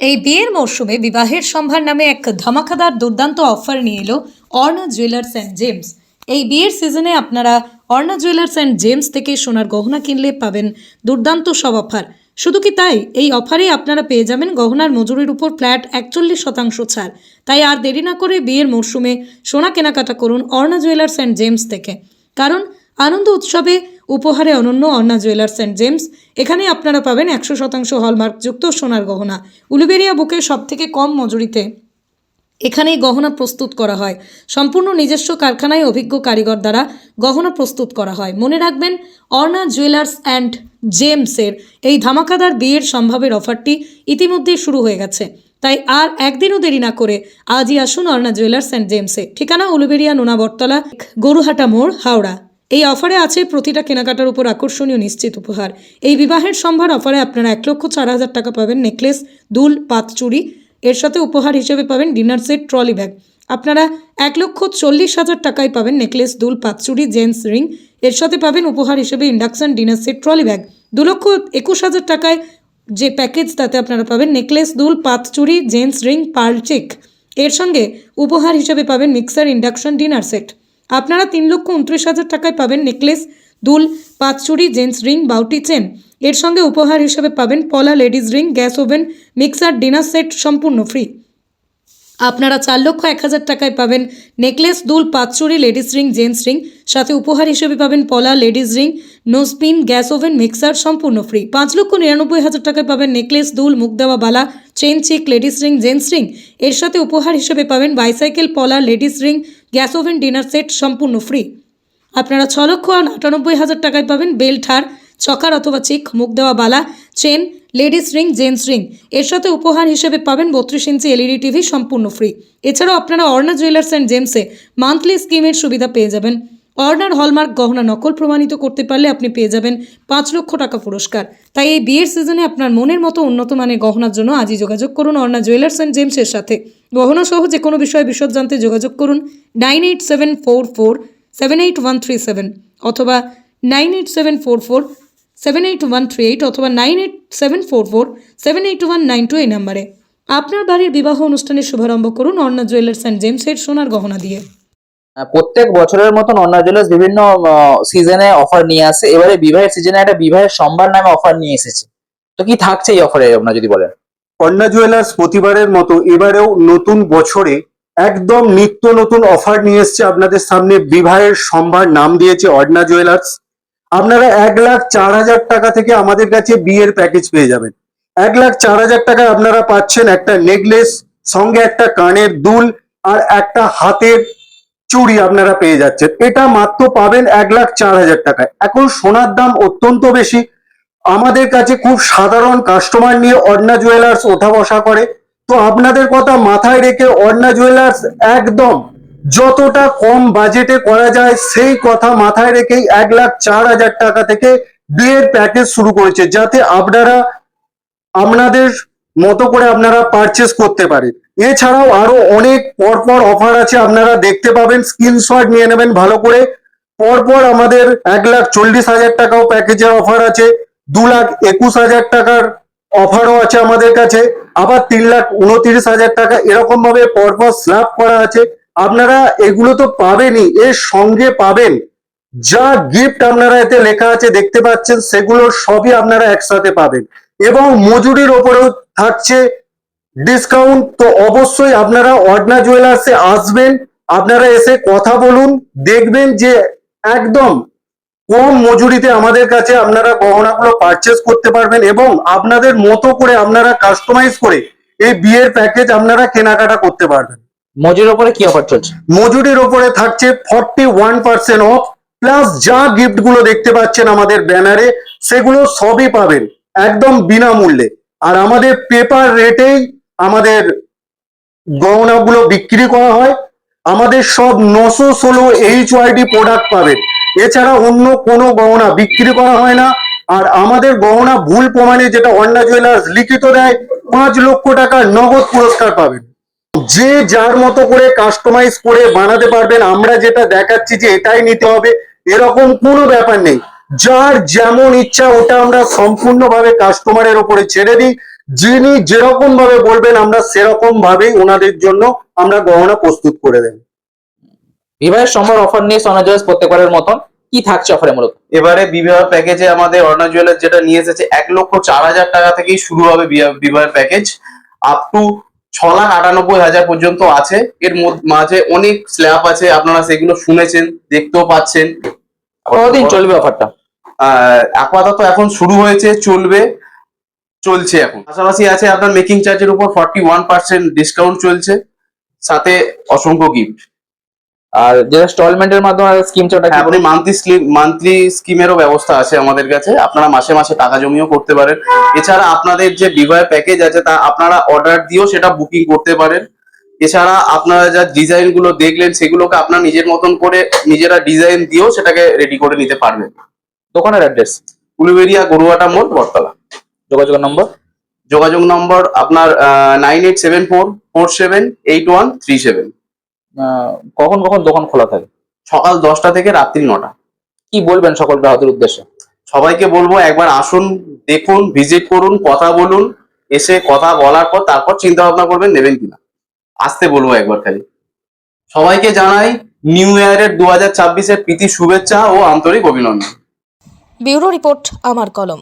এই বিয়ের মরশুমে বিবাহের সম্ভার নামে এক ধামাকাদার দুর্দান্ত অফার নিয়ে এলো অর্ণা জুয়েলার্স অ্যান্ড জেমস এই বিয়ের সিজনে আপনারা অর্ণা জুয়েলার্স অ্যান্ড জেমস থেকে সোনার গহনা কিনলে পাবেন দুর্দান্ত সব অফার শুধু কি তাই? এই অফারে আপনারা পেয়ে যাবেন গহনার মজুরির উপর ফ্ল্যাট একচল্লিশ শতাংশ ছাড়। তাই আর দেরি না করে বিয়ের মরশুমে সোনা কেনাকাটা করুন অর্ণা জুয়েলার্স অ্যান্ড জেমস থেকে। কারণ আনন্দ উৎসবে উপহারে অনন্য অন্না জুয়েলার্স অ্যান্ড জেমস। এখানে আপনারা পাবেন একশো শতাংশ হলমার্কযুক্ত সোনার গহনা। উলুবেরিয়া বুকে সব থেকে কম মজুরিতে এখানেই গহনা প্রস্তুত করা হয়। সম্পূর্ণ নিজস্ব কারখানায় অভিজ্ঞ কারিগর দ্বারা গহনা প্রস্তুত করা হয়। মনে রাখবেন অর্ণা জুয়েলার্স অ্যান্ড জেমসের এই ধামাকাদার বিয়ের সম্ভাবের অফারটি ইতিমধ্যেই শুরু হয়ে গেছে। তাই আর একদিনও দেরি না করে আজই আসুন অর্ণা জুয়েলার্স অ্যান্ড জেমসে। ঠিকানা উলুবেরিয়া নোনাবরতলা গরুহাটা মোড়, হাওড়া। এই অফারে আছে প্রতিটা কেনাকাটার উপর আকর্ষণীয় নিশ্চিত উপহার। এই বিবাহের সম্ভার অফারে আপনারা এক লক্ষ চার হাজার টাকা পাবেন নেকলেস, দুল, পাত চুড়ি। এর সাথে উপহার হিসেবে পাবেন ডিনার সেট, ট্রলি ব্যাগ। আপনারা এক লক্ষ চল্লিশ হাজার টাকায় পাবেন নেকলেস, দুল পাতচুরি জেন্টস রিং। এর সাথে পাবেন উপহার হিসেবে induction, dinner set, trolley bag. দু লক্ষ একুশ হাজার টাকায় যে প্যাকেজ, তাতে আপনারা পাবেন নেকলেস, দুল পাতচুরি জেন্টস রিং, পার্ল চেক। এর সঙ্গে উপহার হিসেবে পাবেন মিক্সার, ইন্ডাকশন, ডিনার সেট। আপনারা তিন লক্ষ উনত্রিশ হাজার টাকায় পাবেন নেকলেস, দুল পাঁচচুরি জেন্টস রিং, বাউটি চেন। এর সঙ্গে উপহার হিসেবে পাবেন পলা ladies ring, gas oven, mixer, dinner set সম্পূর্ণ ফ্রি। আপনারা চার লক্ষ এক হাজার টাকায় পাবেন নেকলেস, দুল পাঁচচুরি লেডিস রিং, জেন্টস রিং। সাথে উপহার হিসেবে পাবেন পলা ladies ring nosepin gas oven, mixer সম্পূর্ণ ফ্রি। পাঁচ লক্ষ নিরানব্বই হাজার টাকায় পাবেন নেকলেস, দুল মুখ দেওয়া বালা চেন চিক লেডিস রিং, জেন্টস রিং। এর সাথে উপহার হিসেবে পাবেন বাইসাইকেল পলা ladies ring, gas oven, dinner set সম্পূর্ণ ফ্রি। আপনারা ছ লক্ষ আটানব্বই হাজার টাকায় পাবেন বেল্ট হার চকার অথবা চিক মুখ দেওয়া বালা, chain, ladies ring, gents ring. এর সাথে উপহার হিসেবে পাবেন বত্রিশ ইঞ্চি এলইডি টিভি সম্পূর্ণ ফ্রি। এছাড়াও আপনারা অর্ণা জুয়েলার্স অ্যান্ড জেমসে মান্থলি স্কিমের সুবিধা পেয়ে যাবেন। অর্ণার হলমার্ক গহনা নকল প্রমাণিত করতে পারলে আপনি পেয়ে যাবেন পাঁচ লক্ষ টাকা পুরস্কার। তাই এই বিয়ের সিজনে আপনার মনের মতো উন্নত মানের গহনার জন্য আজই যোগাযোগ করুন অর্ণা জুয়েলার্স অ্যান্ড জেমসের সাথে। গহনা সহ যে কোনো বিষয়ে বিশদ জানতে যোগাযোগ করুন nine eight seven four four seven eight one three seven অথবা nine eight seven four four seven eight one three eight অথবা nine eight seven four four seven eight one nine two এই নাম্বারে। আপনার বাড়ির বিবাহ অনুষ্ঠানের শুভারম্ভ করুন অর্ণা জুয়েলার্স অ্যান্ড জেমসের সোনার গহনা দিয়ে। প্রত্যেক বছরের মতন অন্য জুয়েলার্স বিভিন্ন সিজনে অফার নিয়ে আসে। এবারে বিবাহের সিজনে একটা বিবাহের সম্ভার নামে অফার নিয়ে এসেছে। তো কি থাকছে এই অফারে আপনারা যদি বলেন? অন্না জুয়েলার্স প্রতিবারের মতো এবারেও নতুন বছরে একদম নিত্য নতুন অফার নিয়ে এসছে আপনাদের সামনে বিবাহের সম্ভার নাম দিয়েছে অর্ণা জুয়েলার্স। আপনারা এক লাখ চার হাজার টাকা থেকে আমাদের কাছে বিয়ের প্যাকেজ পেয়ে যাবেন। এক লাখ চার হাজার টাকায় আপনারা পাচ্ছেন একটা নেকলেস সঙ্গে একটা কানের দুল আর একটা হাতের চুড়ি আপনারা পেয়ে যাচ্ছেন। এটা মাত্র পাবেন এক লাখ চার হাজার টাকায়। এখন সোনার দাম অত্যন্ত বেশি। আমাদের কাছে খুব সাধারণ কাস্টমার নিয়ে অর্ণা জুয়েলার্স ওঠা বসা করে। তো আপনাদের কথা মাথায় রেখে অর্ণা জুয়েলার্স একদম যতটা কম বাজেটে করা যায়, সেই কথা মাথায় রেখেই এক লাখ চার হাজার টাকা থেকে বিয়ের প্যাকেজ শুরু করেছে, যাতে আপনারা, আপনাদের মতো করে আপনারা পারচেস করতে পারেন। এছাড়াও আরও অনেক পরপর অফার আছে, আপনারা দেখতে পাবেন স্ক্রিনশট নিয়ে নেবেন ভালো করে। পরপর আমাদের এক লাখ চল্লিশ হাজার টাকাও প্যাকেজের অফার আছে, দু লাখ একুশ হাজার টাকার অফারও আছে আমাদের কাছে, আবার তিন লাখ উনত্রিশ হাজার টাকা এরকম ভাবে পরপর স্ল্যাব করা আছে। আপনারা এগুলো তো পাবেনই, এর সঙ্গে পাবেন। যা গিফট আপনারা এতে লেখা আছে, দেখতে পাচ্ছেন সেগুলো সবই আপনারা একসাথে পাবেন। এবং মজুরির ওপরেও থাকছে ডিসকাউন্ট তো অবশ্যই আপনারা অর্ডনা জুয়েলার্সে আসবেন। আপনারা এসে কথা বলুন দেখবেন যে একদম কম মজুরিতে আমাদের কাছে আপনারা গহনাগুলো পারচেস করতে পারবেন এবং আপনাদের মতো করে আপনারা কাস্টমাইজ করে এই বিয়ের প্যাকেজ আপনারা কেনাকাটা করতে পারবেন। মজুরির উপরে কি অফার চলছে? মজুরির ওপরে থাকছে forty one percent off plus যা গিফটগুলো দেখতে পাচ্ছেন আমাদের ব্যানারে সেগুলো সবই পাবেন একদম বিনামূল্যে। আর আমাদের পেপার রেটেই আমাদের গহনাগুলো বিক্রি করা হয়, আমাদের সব নশো ষোলো এইচ ওয়াইডি প্রোডাক্ট পাবেন এছাড়া অন্য কোনো গহনা বিক্রি করা হয় না। আর আমাদের গহনা ভুল প্রমাণে যেটা অন্না জুয়েলার্স লিখিত দেয়, পাঁচ লক্ষ টাকার নগদ পুরস্কার পাবেন যে যার মতো করে কাস্টমাইজ করে বানাতে পারবেন, আমরা যেটা দেখাচ্ছি যে এটাই নিতে হবে, এরকম কোনো ব্যাপার নেই। যার যেমন ইচ্ছা ওটা আমরা সম্পূর্ণভাবে কাস্টমারের ওপরে ছেড়ে দিই। যিনি যেরকম ভাবে বলবেন আমরা সেরকম ভাবেই ওনাদের জন্য আমরা গহনা প্রস্তুত করে দেব। বিবাহের সম্ভার অফার নিয়ে সোনা জুয়েলার্স প্রত্যেকবারের মতন কি থাকছে অফারে মূলত? এবারে বিবাহ প্যাকেজে আমাদের অর্ণা জুয়েলার্স যেটা নিয়ে এসেছে এক লক্ষ চার হাজার টাকা থেকেই শুরু হবে বিবাহের প্যাকেজ আপ টু ছ লাখ আটানব্বই হাজার পর্যন্ত আছে। এর মধ্যে মাঝে অনেক স্ল্যাব আছে আপনারা সেগুলো শুনেছেন দেখতেও পাচ্ছেন। কতদিন চলবে অফারটা? আহ, আপাতত এখন শুরু হয়েছে চলবে। চলছে এখন। পাশাপাশি আছে আপনার মেকিং চার্জের উপর ফর্টি ওয়ান পার্সেন্ট ডিসকাউন্ট চলছে সাথে অসংখ্য গিফট আর যেটা স্টলমেন্টের মাধ্যমে স্কিম কি হ্যাঁ, আপনি মান্থলি স্কিম মান্থলি স্কিমেরও ব্যবস্থা আছে আমাদের কাছে। আপনারা মাসে মাসে টাকা জমিও করতে পারেন। এছাড়া আপনাদের যে বিবাহ প্যাকেজ আছে তা আপনারা অর্ডার দিয়েও সেটা বুকিং করতে পারেন। এছাড়া আপনারা যা ডিজাইনগুলো দেখলেন সেগুলোকে আপনার নিজের মতন করে নিজেরা ডিজাইন দিয়েও সেটাকে রেডি করে নিতে পারবেন। দোকানের অ্যাড্রেস উলুবেরিয়া গরুয়াটা মোড় বটতলা। যোগাযোগ নম্বর? যোগাযোগ নম্বর আপনার nine eight seven four four seven eight one three seven কখন কখন দোকান খোলা থাকে? সকাল দশটা থেকে রাত্রি নটা। কি বলবেন সকল গ্রাহকদের উদ্দেশ্যে? সবাইকে বলব একবার আসুন দেখুন ভিজিট করুন কথা বলুন এসে কথা বলার পর তারপর চিন্তা ভাবনা করবেন নেবেন কিনা। আসতে বলব একবার খালি। সবাইকে জানাই নিউ ইয়ারের দু হাজার ছাব্বিশের প্রীতি শুভেচ্ছা ও আন্তরিক অভিনন্দন। ব্যুরো রিপোর্ট আমার কলম।